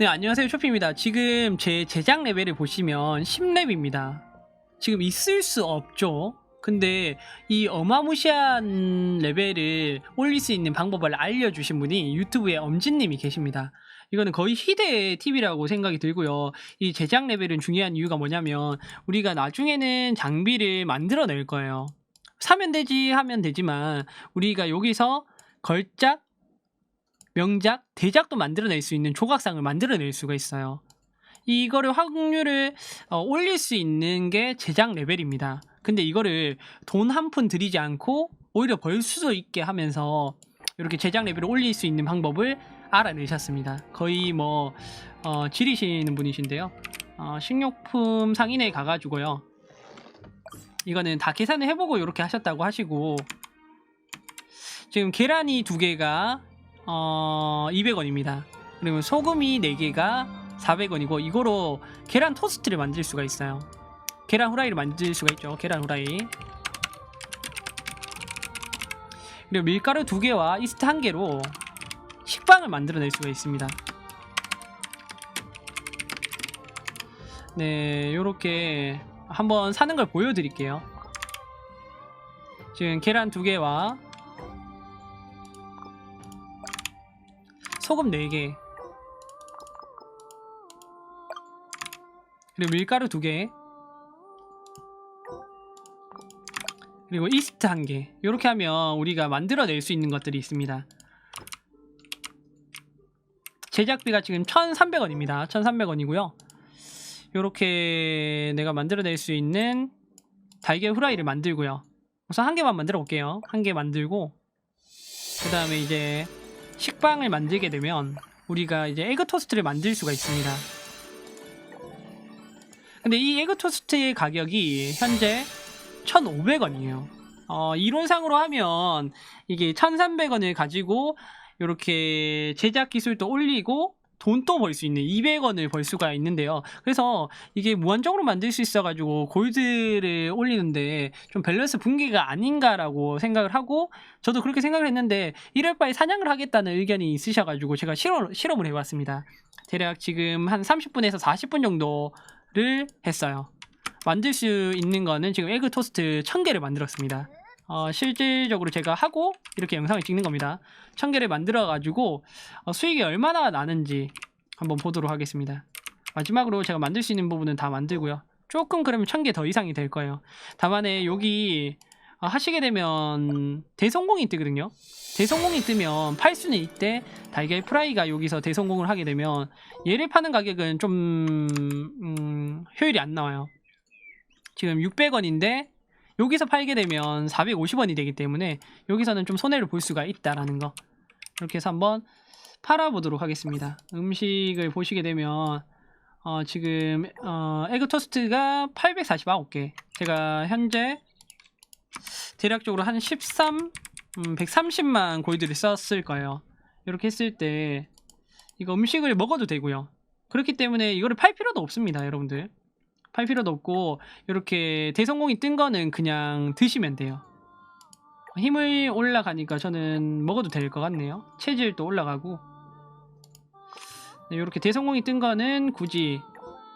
네, 안녕하세요. 쇼피입니다. 지금 제 제작 레벨을 보시면 10렙입니다. 지금 있을 수 없죠. 근데 이 어마무시한 레벨을 올릴 수 있는 방법을 알려주신 분이 유튜브에 엄진님이 계십니다. 이거는 거의 희대의 팁이라고 생각이 들고요. 이 제작 레벨은 중요한 이유가 뭐냐면 우리가 나중에는 장비를 만들어낼 거예요. 사면 되지 하면 되지만 우리가 여기서 걸작, 명작, 대작도 만들어낼 수 있는 조각상을 만들어낼 수가 있어요. 이거를 확률을 어, 올릴 수 있는 게 제작 레벨입니다. 근데 이거를 돈 한 푼 들이지 않고 오히려 벌 수도 있게 하면서 이렇게 제작 레벨을 올릴 수 있는 방법을 알아내셨습니다. 거의 뭐 어, 지리시는 분이신데요. 어, 식료품 상인에 가가지고요. 이거는 다 계산을 해보고 이렇게 하셨다고 하시고 지금 계란이 두 개가 어, 200원입니다. 그리고 소금이 4개가 400원이고 이거로 계란 토스트를 만들 수가 있어요. 계란 후라이를 만들 수가 있죠. 계란 후라이. 그리고 밀가루 두 개와 이스트 한 개로 식빵을 만들어낼 수가 있습니다. 네, 요렇게 한번 사는 걸 보여드릴게요. 지금 계란 두 개와 소금 4개. 그리고 밀가루 2개. 그리고 이스트 1개. 이렇게 하면 우리가 만들어낼 수 있는 것들이 있습니다. 제작비가 지금 1300원입니다. 1300원이고요. 이렇게 내가 만들어낼 수 있는 달걀 후라이를 만들고요. 우선 한 개만 만들어 볼게요. 한 개 만들고 그 다음에 이제 식빵을 만들게 되면 우리가 이제 에그 토스트를 만들 수가 있습니다. 근데 이 에그 토스트의 가격이 현재 1,500원이에요. 어, 이론상으로 하면 이게 1,300원을 가지고 이렇게 제작 기술도 올리고 돈도 벌 수 있는 200원을 벌 수가 있는데요. 그래서 이게 무한정으로 만들 수 있어가지고 골드를 올리는데 좀 밸런스 붕괴가 아닌가라고 생각을 하고 저도 그렇게 생각을 했는데 이럴 바에 사냥을 하겠다는 의견이 있으셔가지고 제가 실험, 실험을 해봤습니다. 대략 지금 한 30분에서 40분 정도를 했어요. 만들 수 있는 거는 지금 에그 토스트 1000개를 만들었습니다. 어, 실질적으로 제가 하고 이렇게 영상을 찍는 겁니다. 1000개를 만들어 가지고 어, 수익이 얼마나 나는지 한번 보도록 하겠습니다. 마지막으로 제가 만들 수 있는 부분은 다 만들고요. 조금 그러면 1000개 더 이상이 될 거예요. 다만에 여기 어, 하시게 되면 대성공이 뜨거든요. 대성공이 뜨면 팔 수는 이때 달걀 프라이가 여기서 대성공을 하게 되면 얘를 파는 가격은 좀 음, 효율이 안 나와요. 지금 600원인데 여기서 팔게 되면 450원이 되기 때문에 여기서는 좀 손해를 볼 수가 있다라는 거. 이렇게 해서 한번 팔아보도록 하겠습니다. 음식을 보시게 되면 어, 지금 어, 에그 토스트가 849개. 제가 현재 대략적으로 한 13, 음, 130만 골드를 썼을 거예요. 이렇게 했을 때 이거 음식을 먹어도 되고요. 그렇기 때문에 이거를 팔 필요도 없습니다 여러분들 팔 필요도 없고 이렇게 대성공이 뜬 거는 그냥 드시면 돼요. 힘을 올라가니까 저는 먹어도 될 것 같네요. 체질도 올라가고 네, 이렇게 대성공이 뜬 거는 굳이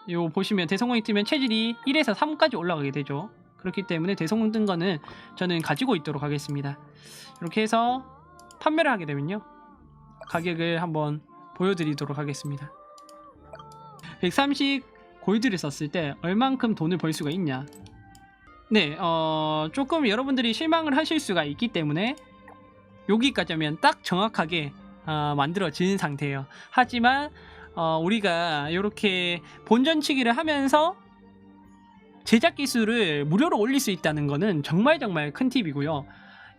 요 보시면 대성공이 뜨면 체질이 1에서 3까지 올라가게 되죠. 그렇기 때문에 대성공 뜬 거는 저는 가지고 있도록 하겠습니다. 이렇게 해서 판매를 하게 되면요. 가격을 한번 보여드리도록 하겠습니다. 130 골드를 썼을 때 얼만큼 돈을 벌 수가 있냐? 네, 어, 조금 여러분들이 실망을 하실 수가 있기 때문에 여기까지 하면 딱 정확하게 어, 만들어진 상태예요. 하지만 어, 우리가 이렇게 본전치기를 하면서 제작 기술을 무료로 올릴 수 있다는 거는 정말 정말 큰 팁이고요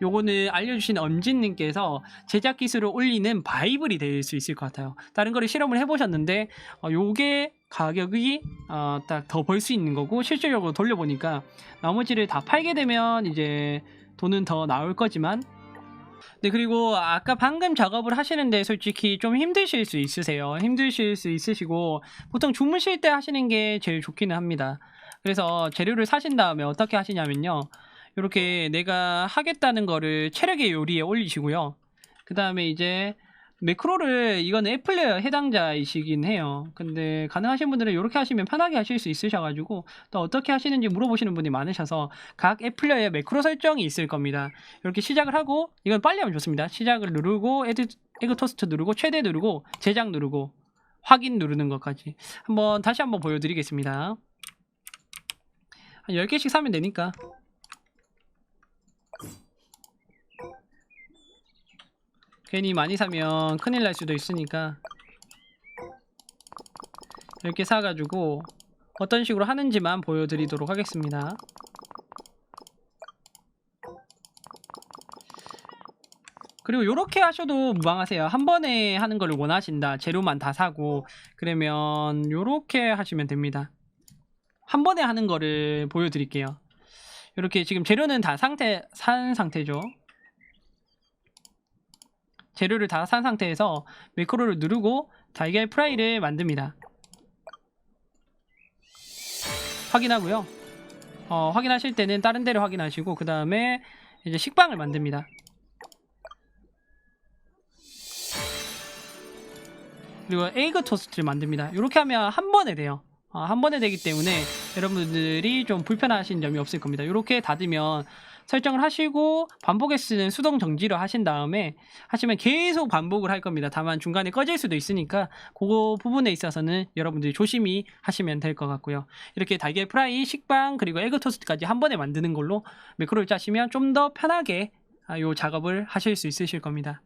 요거는 알려주신 엄진님께서 제작 기술을 올리는 바이블이 될 수 있을 것 같아요. 다른 거를 실험을 해보셨는데 어, 요게 가격이 어, 딱더 벌 수 있는 거고 실질적으로 돌려보니까 나머지를 다 팔게 되면 이제 돈은 더 나올 거지만. 네 그리고 아까 방금 작업을 하시는데 솔직히 좀 힘드실 수 있으세요. 힘드실 수 있으시고 보통 주무실 때 하시는 게 제일 좋기는 합니다. 그래서 재료를 사신 다음에 어떻게 하시냐면요 이렇게 내가 하겠다는 거를 체력의 요리에 올리시고요. 그 다음에 이제 매크로를 이건 애플레어 해당자이시긴 해요. 근데 가능하신 분들은 이렇게 하시면 편하게 하실 수 있으셔가지고 또 어떻게 하시는지 물어보시는 분이 많으셔서 각 애플레어에 매크로 설정이 있을 겁니다. 이렇게 시작을 하고 이건 빨리 하면 좋습니다. 시작을 누르고 에드, 에그 토스트 누르고 최대 누르고 제작 누르고 확인 누르는 것까지 한번 다시 한번 보여드리겠습니다. 한 10개씩 사면 되니까 괜히 많이 사면 큰일 날 수도 있으니까 이렇게 사가지고 어떤 식으로 하는지만 보여드리도록 하겠습니다. 그리고 이렇게 하셔도 무방하세요. 한 번에 하는 걸 원하신다. 재료만 다 사고 그러면 이렇게 하시면 됩니다. 한 번에 하는 거를 보여드릴게요. 이렇게 지금 재료는 다 상태 산 상태죠. 재료를 다 산 상태에서 매크로를 누르고 달걀 프라이를 만듭니다. 확인하고요. 어, 확인하실 때는 다른 데를 확인하시고 그 다음에 이제 식빵을 만듭니다. 그리고 에이그 토스트를 만듭니다. 이렇게 하면 한 번에 돼요. 어, 한 번에 되기 때문에 여러분들이 좀 불편하신 점이 없을 겁니다. 이렇게 닫으면 설정을 하시고 반복에 쓰는 수동 정지를 하신 다음에 하시면 계속 반복을 할 겁니다. 다만 중간에 꺼질 수도 있으니까 그 부분에 있어서는 여러분들이 조심히 하시면 될 것 같고요. 이렇게 달걀 프라이, 식빵 그리고 에그 토스트까지 한 번에 만드는 걸로 매크로를 짜시면 좀 더 편하게 아, 요 작업을 하실 수 있으실 겁니다.